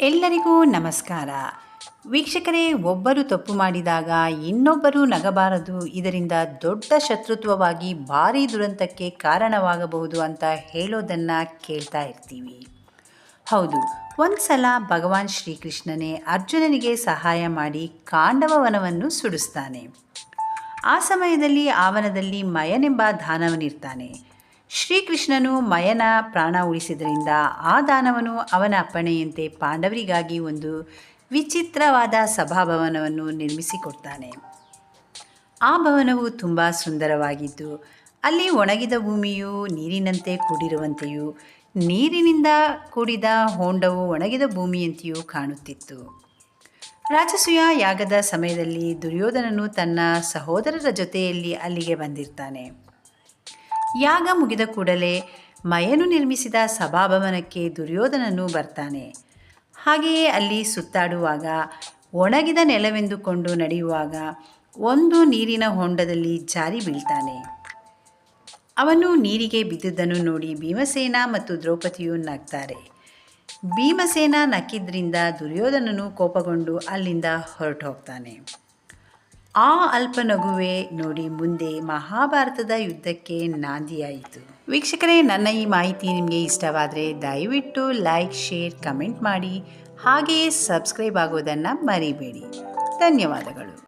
ಎಲ್ಲರಿಗೂ ನಮಸ್ಕಾರ. ವೀಕ್ಷಕರೇ, ಒಬ್ಬರು ತಪ್ಪು ಮಾಡಿದಾಗ ಇನ್ನೊಬ್ಬರು ನಗಬಾರದು. ಇದರಿಂದ ದೊಡ್ಡ ಶತ್ರುತ್ವವಾಗಿ ಭಾರೀ ದುರಂತಕ್ಕೆ ಕಾರಣವಾಗಬಹುದು ಅಂತ ಹೇಳೋದನ್ನು ಕೇಳ್ತಾ ಇರ್ತೀವಿ. ಹೌದು ಒಂದು ಸಲ ಭಗವಾನ್ ಶ್ರೀಕೃಷ್ಣನೇ ಅರ್ಜುನನಿಗೆ ಸಹಾಯ ಮಾಡಿ ಕಾಂಡವವನವನ್ನು ಸುಡಿಸ್ತಾನೆ. ಆ ಸಮಯದಲ್ಲಿ ಆವನದಲ್ಲಿ ವನದಲ್ಲಿ ಮಯನೆಂಬ ದಾನವನಿರ್ತಾನೆ ಶ್ರೀಕೃಷ್ಣನು ಮಯನ ಪ್ರಾಣ ಉಳಿಸಿದ್ರಿಂದ ಆ ದಾನವನು ಅವನ ಅಪ್ಪಣೆಯಂತೆ ಪಾಂಡವರಿಗಾಗಿ ಒಂದು ವಿಚಿತ್ರವಾದ ಸಭಾಭವನವನ್ನು ನಿರ್ಮಿಸಿಕೊಡ್ತಾನೆ. ಆ ಭವನವು ತುಂಬ ಸುಂದರವಾಗಿದ್ದು, ಅಲ್ಲಿ ಒಣಗಿದ ಭೂಮಿಯು ನೀರಿನಂತೆ ಕೂಡಿರುವಂತೆಯೂ, ನೀರಿನಿಂದ ಕೂಡಿದ ಹೊಂಡವು ಒಣಗಿದ ಭೂಮಿಯಂತೆಯೂ ಕಾಣುತ್ತಿತ್ತು. ರಾಜಸೂಯ ಯಾಗದ ಸಮಯದಲ್ಲಿ ದುರ್ಯೋಧನನು ತನ್ನ ಸಹೋದರರ ಜೊತೆಯಲ್ಲಿ ಅಲ್ಲಿಗೆ ಬಂದಿರ್ತಾನೆ. ಯಾಗ ಮುಗಿದ ಕೂಡಲೇ ಮಯನು ನಿರ್ಮಿಸಿದ ಸಭಾಭವನಕ್ಕೆ ದುರ್ಯೋಧನನು ಬರ್ತಾನೆ. ಹಾಗೆಯೇ ಅಲ್ಲಿ ಸುತ್ತಾಡುವಾಗ, ಒಣಗಿದ ನೆಲವೆಂದುಕೊಂಡು ನಡೆಯುವಾಗ ಒಂದು ನೀರಿನ ಹೊಂಡದಲ್ಲಿ ಜಾರಿ ಬೀಳ್ತಾನೆ. ಅವನು ನೀರಿಗೆ ಬಿದ್ದುದನ್ನು ನೋಡಿ ಭೀಮಸೇನ ಮತ್ತು ದ್ರೌಪದಿಯು ನಗ್ತಾರೆ. ಭೀಮಸೇನ ನಕ್ಕಿದ್ರಿಂದ ದುರ್ಯೋಧನನು ಕೋಪಗೊಂಡು ಅಲ್ಲಿಂದ ಹೊರಟು ಹೋಗ್ತಾನೆ ಆ ಅಲ್ಪ ನಗುವೆ ನೋಡಿ ಮುಂದೆ ಮಹಾಭಾರತದ ಯುದ್ಧಕ್ಕೆ ನಾಂದಿಯಾಯಿತು. ವೀಕ್ಷಕರೇ, ನನ್ನ ಈ ಮಾಹಿತಿ ನಿಮಗೆ ಇಷ್ಟವಾದರೆ ದಯವಿಟ್ಟು ಲೈಕ್, ಶೇರ್, ಕಮೆಂಟ್ ಮಾಡಿ ಹಾಗೆಯೇ ಸಬ್ಸ್ಕ್ರೈಬ್ ಆಗೋದನ್ನು ಮರಿಬೇಡಿ. ಧನ್ಯವಾದಗಳು.